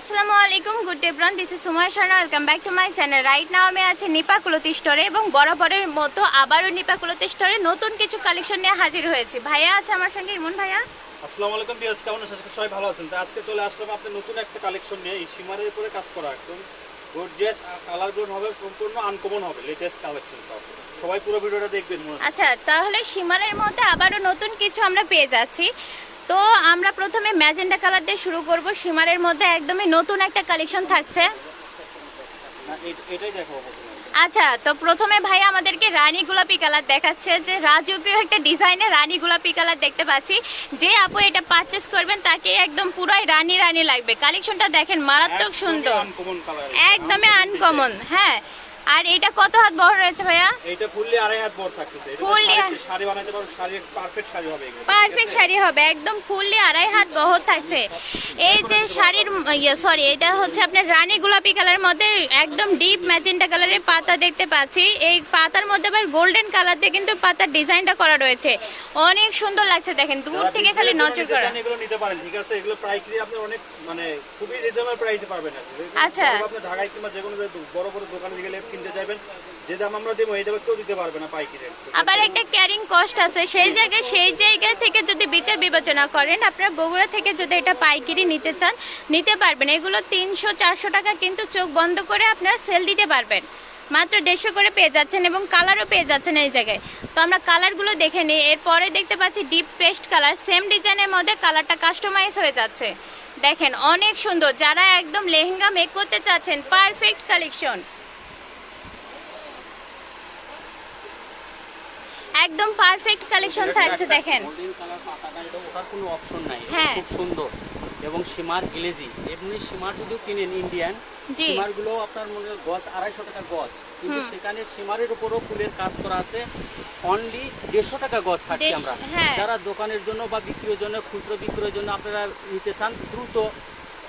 আসসালামু আলাইকুম, good day brand this is Sumoy Sharma welcome back to my channel right now আমি আছি নিপা কুলতি স্টোরে এবং বরাবরের মতো আবারও নিপা কুলতি স্টোরে নতুন কিছু কালেকশন নিয়ে হাজির হয়েছি। ভাইয়া আছে আমার সঙ্গে, ইমন ভাইয়া? আসসালামু আলাইকুম বিয়াস কেমন আছেন? সবাই ভালো আছেন। তো আজকে চলে আসলাম আপনার নতুন একটা কালেকশন নিয়ে, এই সীমারের উপরে কাজ করা একদম গর্জিয়াস কালারগুলো হবে, সম্পূর্ণ আনকমন হবে লেটেস্ট কালেকশন সব। সবাই পুরো ভিডিওটা দেখবেন আচ্ছা তাহলে সীমানের মধ্যে আবারও নতুন কিছু আমরা পেয়ে যাচ্ছি। তো আমরা প্রথমে ম্যাজেন্ডা কালার দিয়ে শুরু করব। সীমারের মধ্যে একদমই নতুন একটা কালেকশন থাকছে না, এ- এটাই দেখো প্রথমে। আচ্ছা তো প্রথমে ভাই আমাদেরকে রানী গোলাপি কালার দেখাচ্ছে যে রাজকীয় একটা ডিজাইনে রানী গোলাপি কালার দেখতে পাচ্ছি। যে আপু এটা পারচেস করবেন তাকে একদম পুরাই রানী রানী লাগবে। কালেকশনটা দেখেন মারাত্মক সুন্দর। একদমই আনকমন হ্যাঁ। আর এটা কত হাত বড় রয়েছে ভাইয়া? এইটা ফুললি আড়াই হাত বড় থাকতেছে। এটা Fully শাড়ি- বানাইতে পারো শাড়ি পারফেক্ট শাড়ি হবে এগুলো। পারফেক্ট শাড়ি হবে একদম ফুললি আড়াই হাত বহর থাকছে। এই যে শাড়ির ইয়ে সরি এটা হচ্ছে আপনার রানী গোলাপি কালারের মধ্যে একদম ডিপ ম্যাজেন্টা কালারের পাতা দেখতে পাচ্ছি। এই পাতার মধ্যে আবার গোল্ডেন কালার দিয়ে কিন্তু পাতার ডিজাইনটা করা রয়েছে। অনেক সুন্দর লাগছে দেখেন দূর থেকে খালি নজর করা। এগুলো নিতে পারেন ঠিক আছে? এগুলো প্রাইসলি আপনি অনেক মানে খুবই রিজনেবল প্রাইসে পাবেন আচ্ছা। আপনি ঢাকায় কিংবা যে কোনো বড় বড় দোকানে গেলে কিনতে যাবেন। যে দাম আমরা দেবো, এই দামে কেউ দিতে পারবে না পাইকারি আবার একটা ক্যারিং কস্ট আছে। সেই জায়গায় সেই জায়গা থেকে যদি বিচার বিবেচনা করেন, আপনার বগুড়া থেকে যদি এটা পাইকারি নিতে চান, নিতে পারবেন। এগুলো তিনশো, চারশো টাকা কিন্তু চোখ বন্ধ করে আপনারা সেল দিতে পারবেন। মাত্র দেড়শো করে পেয়ে যাচ্ছেন এবং কালারও পেয়ে যাচ্ছেন এই জায়গায়। তো আমরা কালারগুলো দেখে নিই। এরপরে দেখতে পাচ্ছি ডিপ পেস্ট কালার সেম ডিজাইনের মধ্যে কালারটা কাস্টমাইজ হয়ে যাচ্ছে। দেখেন, অনেক সুন্দর। যারা একদম লেহেঙ্গা মেক করতে চাচ্ছেন পারফেক্ট কালেকশন একদম পারফেক্ট কালেকশন থাকছে দেখেন। গোল্ডেন কালার পাতাটা এটা ওঠার কোনো অপশন নাই হ্যাঁ। খুব সুন্দর। এবং সীমার গ্লেজি এমনি সীমার যদি কিনেন ইন্ডিয়ান জি। সীমারগুলো আপনার মনে হয় গজ আড়াইশো টাকা গজ কিন্তু সেখানে সীমারের উপরও ফুলের কাজ করা আছে। অনলি দেড়শো টাকা গজ থাকছে আমরা। হ্যাঁ। যারা দোকানের জন্য বা বিক্রির জন্য খুচরো বিক্রয়ের জন্য আপনারা নিতে চান দ্রুত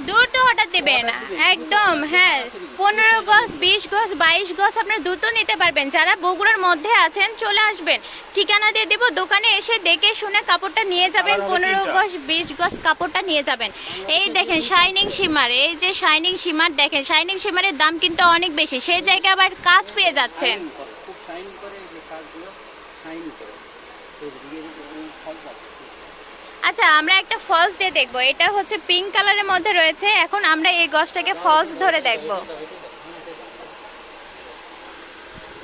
দ্রুত অর্ডার দেবেন একদম হ্যাঁ। পনেরো গজ বিশ গজ বাইশ গজ আপনার দ্রুত নিতে পারবেন। যারা বগুড়ার মধ্যে আছেন চলে আসবেন। ঠিকানা দিয়ে দিব দোকানে এসে দেখে শুনে কাপড়টা নিয়ে যাবেন। পনেরো। গজ বিশ গজ কাপড়টা নিয়ে যাবেন। এই দেখেন শাইনিং সীমার এই যে শাইনিং সীমার দেখেন শাইনিং সীমারের দাম কিন্তু অনেক বেশি। সেই জায়গায় আবার কাজ পেয়ে যাচ্ছেন। শাইন করে যে কাজগুলো শাইন করে। আচ্ছা আমরা একটা ফলস দিয়ে দেখব। এটা হচ্ছে পিঙ্ক কালারের মধ্যে রয়েছে। এখন আমরা এই গছটাকে ফলস ধরে দেখব।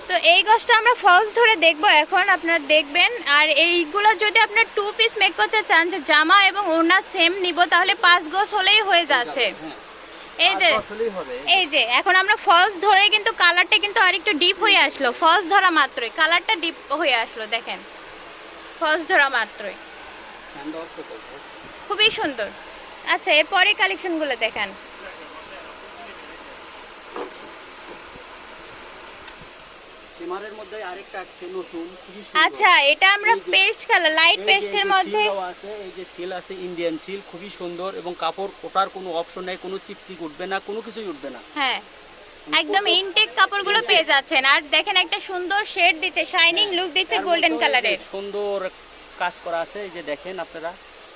তো এই গছটা আমরা ফলস ধরে দেখব এখন আপনারা দেখবেন। আর এইগুলো যদি আপনার টু পিস মেক করতে চান যে জামা এবং ওড়না সেম নিব তাহলে পাঁচ গজ হলেই হয়ে যাচ্ছে। এই যে এই যে এখন আমরা ফলস ধরে কিন্তু কালারটা কিন্তু আরেকটু ডিপ হয়ে আসলো। ফলস ধরা মাত্রই কালারটা ডিপ হয়ে আসলো দেখেন। ফলস ধরা মাত্রই। খুবই সুন্দর। আচ্ছা এরপরে কালেকশনগুলো দেখান। সীমারের মধ্যে আরেকটা আছে নতুন খুবই সুন্দর। আচ্ছা এটা আমরা পেস্ট কালার লাইট পেস্টের মধ্যে আছে এই যে সিল আছে ইন্ডিয়ান সিল খুবই সুন্দর এবং কাপড় ওঠার কোনো অপশন নাই কোনো চিকচিক উঠবে না কোনো কিছুই উঠবে না। হ্যাঁ একদম ইনটেক কাপড়গুলো পেয়ে যাচ্ছেন। আর দেখেন একটা সুন্দর শেড দিচ্ছে শাইনিং লুক দিচ্ছে গোল্ডেন কালারের সুন্দর কাজ করা আছে এই যে দেখেন আপনারা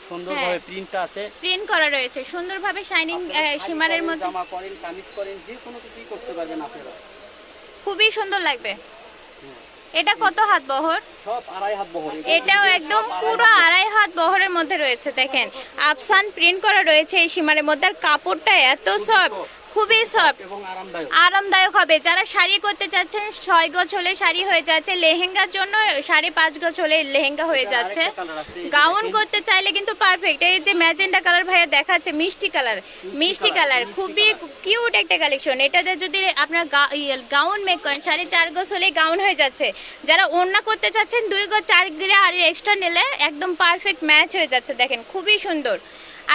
সুন্দরভাবে হ্যাঁ। প্রিন্টটা আছে। প্রিন্ট করা রয়েছে সুন্দরভাবে শাইনিং সীমারের মধ্যে। জামা করেন কামিজ করেন যে কোনো কিছুই করতে পারবেন আপনারা। খুবই সুন্দর লাগবে। হ্যাঁ। এটা কত হাত বহর? সব আড়াই হাত বহর। এটাও একদম পুরো আড়াই হাত বহরের মধ্যে রয়েছে দেখেন। আফসান প্রিন্ট করা রয়েছে এই সীমারের মধ্যে আর কাপড়টা এত সফট খুবই সফট। আরামদায়ক। হবে। যারা শাড়ি করতে চাচ্ছেন ছয় গজ হলে শাড়ি হয়ে যাচ্ছে। লেহেঙ্গার জন্য সাড়ে পাঁচ গজ হলে লেহেঙ্গা হয়ে যাচ্ছে। গাউন করতে চাইলে কিন্তু পারফেক্ট এই যে ম্যাজেন্ডা কালার ভাইয়া দেখাচ্ছে মিষ্টি কালার মিষ্টি কালার খুবই কিউট একটা কালেকশন এটাতে যদি আপনার গাউন মেক করেন সাড়ে চার গজ হলে গাউন হয়ে যাচ্ছে। যারা ওড়না করতে চাচ্ছেন দুই গজ চার গিরে আর এক্সট্রা নিলে একদম পারফেক্ট ম্যাচ হয়ে যাচ্ছে। দেখেন খুবই সুন্দর।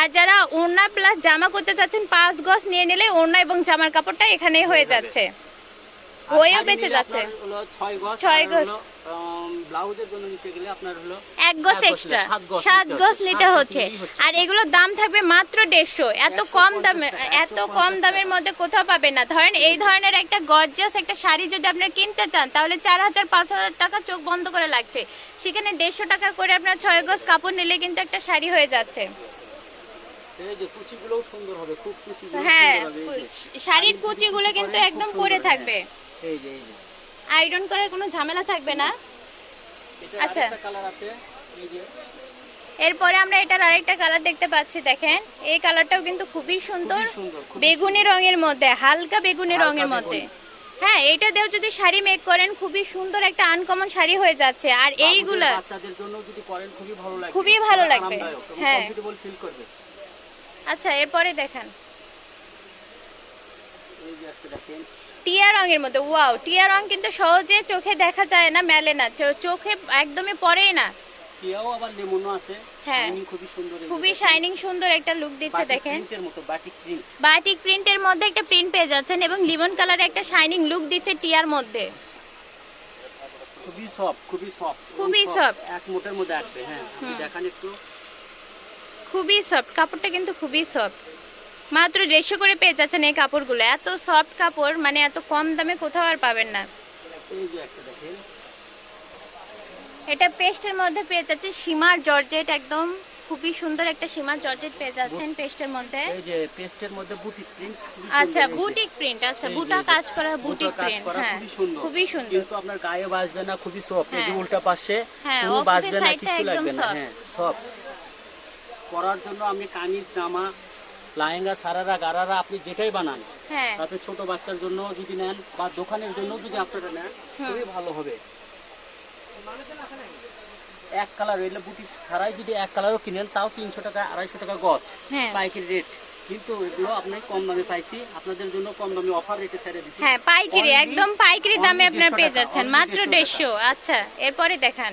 আর যারা ওড়না প্লাস জামা করতে চাচ্ছেন পাঁচ গজ নিয়ে নিলে ওড়না এবং জামার কাপড়টা এখানে হয়ে যাচ্ছে। হয়েও বেঁচে যাচ্ছে। ছয় গজ আর এক গজ এক্সট্রা সাত গজ নিতে হচ্ছে, এগুলোর দাম থাকবে মাত্র দেড়শো। এত কম দামে এত কম দামের মধ্যে কোথাও পাবেন না। ধরেন এই ধরনের একটা গর্জাস একটা শাড়ি যদি আপনার কিনতে চান তাহলে চার হাজার পাঁচ হাজার টাকা চোখ বন্ধ করে লাগছে। সেখানে দেড়শো টাকা করে আপনার ছয় গজ কাপড় নিলে কিন্তু একটা শাড়ি হয়ে যাচ্ছে। এই যে কুচিগুলোও সুন্দর হবে খুব কুচিগুলো হ্যাঁ। শাড়ির কুচিগুলো কিন্তু একদম পরে হ্যাঁ। থাকবে। এই যে এই যে। আয়রন করার কোনো ঝামেলা থাকবে না? আচ্ছা। কালার আছে এই যে। এরপরে আমরা এটার আরেকটা কালার দেখতে পাচ্ছি দেখেন। এই কালারটাও কিন্তু খুবই সুন্দর। বেগুনি রঙের মধ্যে হালকা বেগুনি রঙের মধ্যে। হ্যাঁ এটা দিয়েও যদি শাড়ি মেক করেন খুবই সুন্দর একটা আনকমন শাড়ি হয়ে যাচ্ছে। আর এইগুলা খুবই ভালো লাগবে, হ্যাঁ। হ্যাঁ কমফোর্টেবল ফিল করবে আচ্ছা এরপরে দেখেন টিয়া রঙের মধ্যে ওয়াও টিয়া রং কিন্তু সহজে চোখে দেখা যায় না মেলে না চোখে একদমই পড়েই না টিয়াও আবার লেমনও আছে হ্যাঁ। খুবই সুন্দর খুবই। শাইনিং সুন্দর একটা লুক দিচ্ছে দেখেন প্রিন্টের মতো বাটিক প্রিন্ট বাটিক প্রিন্টের মধ্যে একটা প্রিন্ট পেয়ে যাচ্ছেন এবং লিমন কালারে একটা শাইনিং লুক দিচ্ছে টিয়ার মধ্যে খুবই সফট খুবই সফট খুবই soft। এক মোটের মধ্যে আসবে হ্যাঁ। দেখান একটু খুবই সফট কাপড়টা কিন্তু খুবই সফট মাত্র দেড়শো করে পেয়ে যাচ্ছেন এই কাপড়গুলো। এত সফট কাপড় মানে এত কম দামে কোথাও আর পাবেন না। এটা পেস্টের মধ্যে পেয়ে যাচ্ছে সীমার জর্জেট একদম খুবই সুন্দর একটা সীমার জর্জেট পেয়ে যাচ্ছেন পেস্টের মধ্যে। এই যে পেস্টের মধ্যে বুটিক প্রিন্ট আচ্ছা বুটিক প্রিন্ট আচ্ছা বুটা কাজ করা বুটিক প্রিন্ট হ্যাঁ খুবই সুন্দর। কিন্তু আপনার গায়ে বাজবে না খুবই সফট এই হ্যাঁ। উল্টা পাশে হ্যাঁ, কোনো বাজবে না কিছু লাগবে না। হ্যাঁ সফট পরার জন্য আপনি কানির জামা লাহেঙ্গা সারারা গারারা আপনি যেটাই বানান হ্যাঁ। তাতে ছোট বাচ্চার জন্য যদি নেন বা দোকানের জন্য যদি আপনারা নেন খুবই ভালো হবে। এক কালার এলে বুটিক ছাড়াই যদি এক কালারও কিনেন তাও তিনশো টাকা আড়াইশো টাকা গছ হ্যাঁ। পাইকারি রেট। কিন্তু এগুলো আপনি কম দামে পাইছি আপনাদের জন্য কম দামে অফার রেটে ছেড়ে দিচ্ছি হ্যাঁ পাইকারি একদম পাইকারি দামে আপনারা পেয়ে যাচ্ছেন মাত্র 150 দেড়শো। আচ্ছা এরপরে দেখান।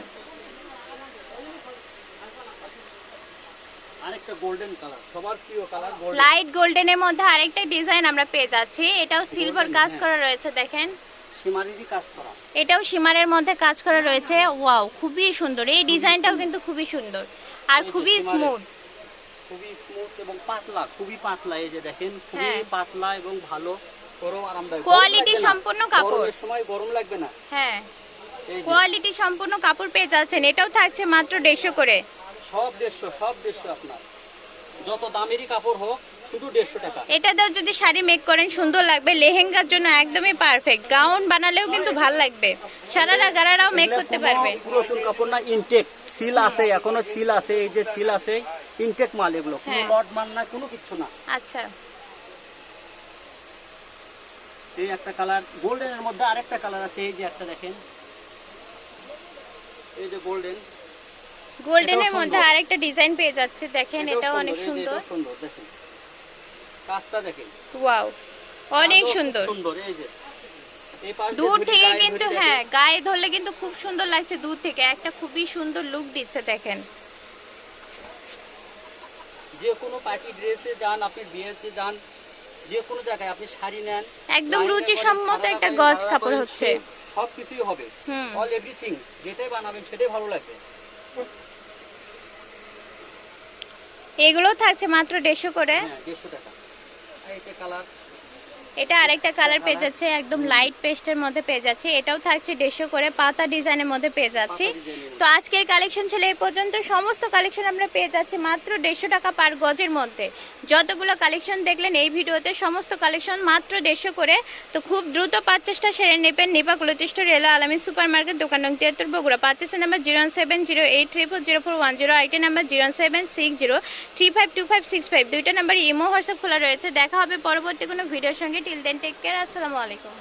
আরেকটা গোল্ডেন কালার সবার প্রিয় কালার গোল্ডেন লাইট গোল্ডেনের মধ্যে আরেকটা ডিজাইন আমরা পেয়ে যাচ্ছি। এটাও সিলভার কাজ হ্যাঁ। করা রয়েছে দেখেন। সীমারিরই কাজ করা। এটাও সীমারের মধ্যে কাজ করা রয়েছে। ওয়াও খুবই সুন্দর। এই ডিজাইনটাও কিন্তু খুবই সুন্দর। আর খুবই স্মুথ খুবই স্মুথ এবং পাতলা খুবই পাতলা এই যে দেখেন খুবই হ্যাঁ। পাতলা এবং ভালো গরম আরামদায়ক। Quality গরম লাগবে না। সম্পন্ন কাপড়। গরমের সময় গরম লাগবে না। হ্যাঁ। কোয়ালিটি সম্পূর্ণ কাপড় পেয়ে যাচ্ছেন। এটাও থাকছে মাত্র দেড়শো করে। সব দেড়শো সব দেড়শো আপনার। যত দামেরই কাপড় হোক শুধু দেড়শো টাকা। এটা দাও যদি শাড়ি মেক করেন সুন্দর লাগবে। লেহেঙ্গার জন্য একদমই পারফেক্ট গাউন বানালেও কিন্তু ভালো লাগবে। সারারা গারারাও মেক করতে পারবে। পুরাতন কাপড় না ইনটেক সিল আছে এখনও সিল আছে এই যে সিল আছে ইনটেক মাল এগুলো। কোনো হ্যাঁ। লট মাল না কোনো কিছু না। আচ্ছা। এই একটা কালার গোল্ডেনের মধ্যে আরেকটা কালার আছে এই যে একটা দেখেন। এই যে গোল্ডেন গোল্ডেনের মধ্যে আরেকটা ডিজাইন পেয়ে যাচ্ছে। দেখেন এটাও অনেক সুন্দর। সুন্দর দেখেন। কাজটা দেখেন। ওয়াও অনেক সুন্দর। সুন্দর এই যে। দূর থেকে কিন্তু হ্যাঁ গায়ে ধরলে কিন্তু খুব সুন্দর লাগছে দূর থেকে। একটা খুবই সুন্দর লুক দিচ্ছে দেখেন। যে কোনো পার্টি ড্রেসে যান আপনি বিয়েতে যান যে কোনো জায়গায় আপনি শাড়ি নেন একদম লাইনে রুচিসম্মত একটা গজ কাপড় হচ্ছে। করেন, সব কিছুই হবে অল এভরিথিং যেটাই বানাবেন সেটাই ভালো লাগবে। এগুলো থাকছে মাত্র দেড়শো করে? হ্যাঁ দেড়শো টাকা। এটা আরেকটা কালার পেয়ে যাচ্ছে একদম লাইট পেস্টের মধ্যে পেয়ে যাচ্ছে। এটাও থাকছে দেড়শো করে পাতা ডিজাইনের মধ্যে পেয়ে যাচ্ছি। তো আজকের কালেকশন ছিল এই পর্যন্ত সমস্ত কালেকশন আমরা পেয়ে যাচ্ছি মাত্র দেড়শো টাকা পার গজের মধ্যে। যতগুলো কালেকশন দেখলেন এই ভিডিওতে সমস্ত কালেকশন মাত্র দেড়শো করে। তো খুব দ্রুত পাঁচটা সেরে নেবেন। নিপা কুলতিষ্ঠ রেলা আলামী সুপার মার্কেট দোকান নং তিয়াত্তর Bogura. পাঁচেসের number zero seven zero eight three four zero four one zero আইটের number zero seven six zero three five two five six five দুইটা নাম্বার ইমো হোয়াটসঅ্যাপ খোলা রয়েছে। দেখা হবে পরবর্তী কোনো ভিডিওর সঙ্গে। টিল দেন টেক কেয়ার আসসালামু আলাইকুম